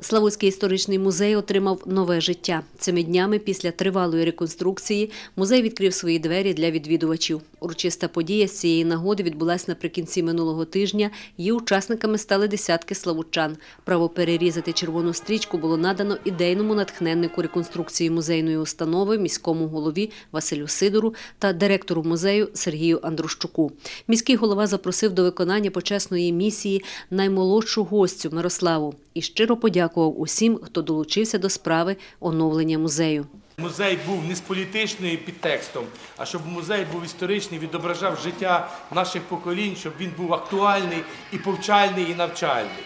Славутський історичний музей отримав нове життя. Цими днями після тривалої реконструкції музей відкрив свої двері для відвідувачів. Урочиста подія з цієї нагоди відбулася наприкінці минулого тижня. Її учасниками стали десятки славутчан. Право перерізати червону стрічку було надано ідейному натхненнику реконструкції музейної установи, міському голові Василю Сидору та директору музею Сергію Андрущуку. Міський голова запросив до виконання почесної місії наймолодшу гостю Мирославу і щиро подякував усім, хто долучився до справи оновлення музею. Музей був не з політичним підтекстом, а щоб музей був історичний, відображав життя наших поколінь, щоб він був актуальний і повчальний, і навчальний.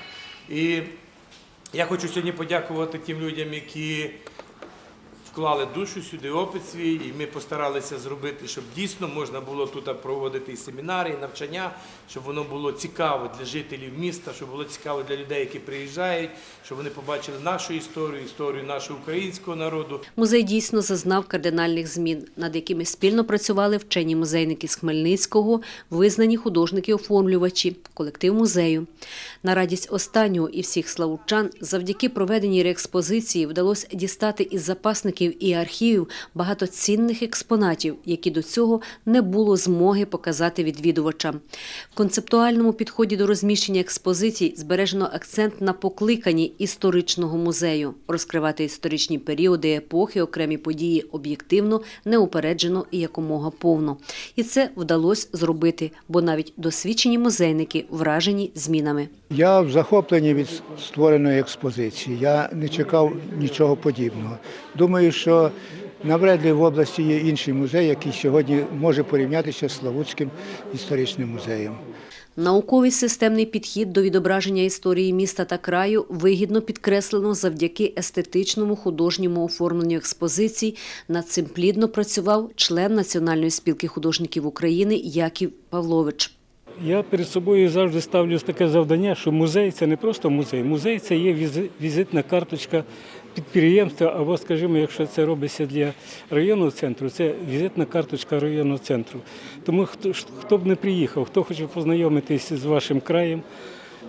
І я хочу сьогодні подякувати тим людям, які вклали душу сюди, опит свій, і ми постаралися зробити, щоб дійсно можна було тут проводити і семінари, і навчання, щоб воно було цікаво для жителів міста, щоб було цікаво для людей, які приїжджають, щоб вони побачили нашу історію, історію нашого українського народу. Музей дійсно зазнав кардинальних змін, над якими спільно працювали вчені музейники з Хмельницького, визнані художники-оформлювачі, колектив музею. На радість останнього і всіх славутчан завдяки проведеній реекспозиції вдалося дістати із запасників і архівів багато цінних експонатів, які до цього не було змоги показати відвідувачам. В концептуальному підході до розміщення експозицій збережено акцент на покликанні історичного музею розкривати історичні періоди, епохи, окремі події об'єктивно, неупереджено і якомога повно. І це вдалося зробити, бо навіть досвідчені музейники вражені змінами. Я в захопленні від створеної експозиції. Я не чекав нічого подібного. Думаю, що навряд ли в області є інший музей, який сьогодні може порівнятися з Славутським історичним музеєм. Науковий системний підхід до відображення історії міста та краю вигідно підкреслено завдяки естетичному художньому оформленню експозицій. Над цим плідно працював член Національної спілки художників України Яків Павлович. Я перед собою завжди ставлю таке завдання, що музей це не просто музей. Музей це є візитна карточка підприємства, або, скажімо, якщо це робиться для районного центру, це візитна карточка районного центру. Тому хто, хто б не приїхав, хто хоче познайомитись з вашим краєм,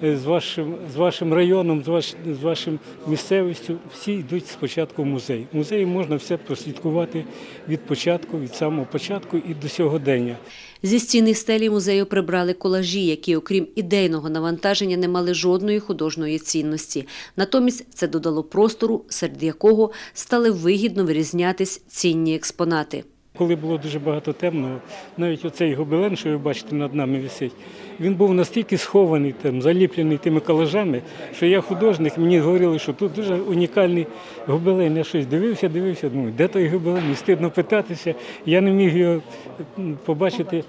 з вашим, з вашим районом, з, ваш, з вашим місцевістю, всі йдуть спочатку в музей. В музеї можна все прослідкувати від початку, від самого початку і до сьогодення. Зі стіни стелі музею прибрали колажі, які, окрім ідейного навантаження, не мали жодної художньої цінності. Натомість це додало простору, серед якого стали вигідно вирізнятись цінні експонати. Коли було дуже багато темного, навіть оцей гобелен, що ви бачите над нами висить, він був настільки схований, там, заліплений тими колажами, що я художник, мені говорили, що тут дуже унікальний гобелен. Я щось дивився, дивився, думаю, де той гобелен? І стидно питатися. Я не міг його побачити.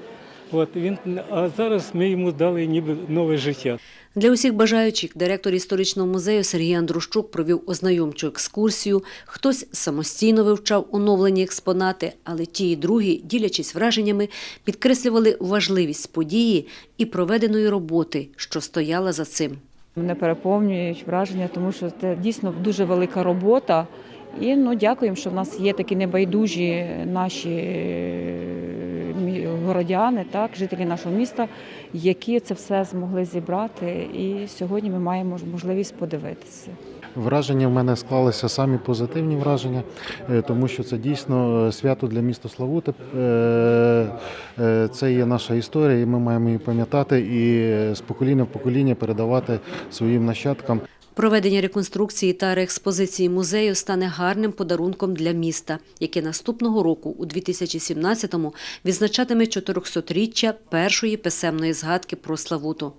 От, він, а зараз ми йому дали ніби нове життя. Для усіх бажаючих директор історичного музею Сергій Андрущук провів ознайомчу екскурсію. Хтось самостійно вивчав оновлені експонати, але ті і другі, ділячись враженнями, підкреслювали важливість події і проведеної роботи, що стояла за цим. Мене переповнюють враження, тому що це дійсно дуже велика робота. І ну, дякуємо, що в нас є такі небайдужі наші городяни, так, жителі нашого міста, які це все змогли зібрати. І сьогодні ми маємо можливість подивитися. Враження в мене склалися самі позитивні враження, е, тому що це дійсно е, свято для міста Славути. Е, Це є наша історія, і ми маємо її пам'ятати і з покоління в покоління передавати своїм нащадкам. Проведення реконструкції та реекспозиції музею стане гарним подарунком для міста, яке наступного року, у 2017-му, відзначатиме 400-річчя першої писемної згадки про Славуту.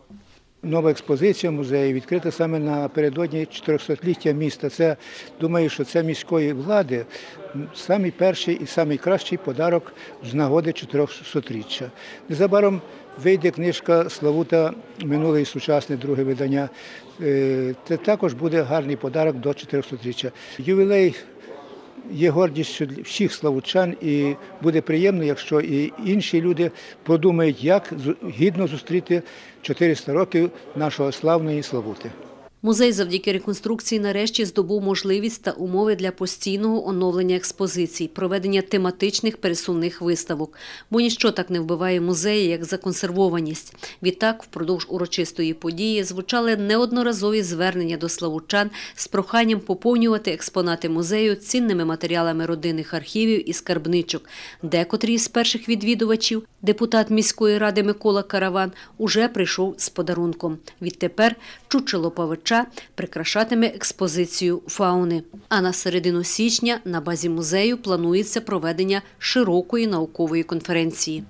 Нова експозиція музею відкрита саме напередодні 400-ліття міста. Це думаю, що це міської влади самий перший і самий кращий подарок з нагоди 400-річчя. Незабаром вийде книжка Славута минуле і сучасне друге видання. Е, Це також буде гарний подарок до 400-річчя. Ювілей є гордістю всіх славучан, і буде приємно, якщо і інші люди подумають, як гідно зустріти 400 років нашого славної Славути. Музей завдяки реконструкції нарешті здобув можливість та умови для постійного оновлення експозицій, проведення тематичних пересувних виставок. Бо ніщо так не вбиває музеї, як законсервованість. Відтак, впродовж урочистої події звучали неодноразові звернення до славучан з проханням поповнювати експонати музею цінними матеріалами родинних архівів і скарбничок. Декотрі з перших відвідувачів, депутат міської ради Микола Караван, уже прийшов з подарунком. Відтепер чучело павича прикрашатиме експозицію фауни. А на середину січня на базі музею планується проведення широкої наукової конференції.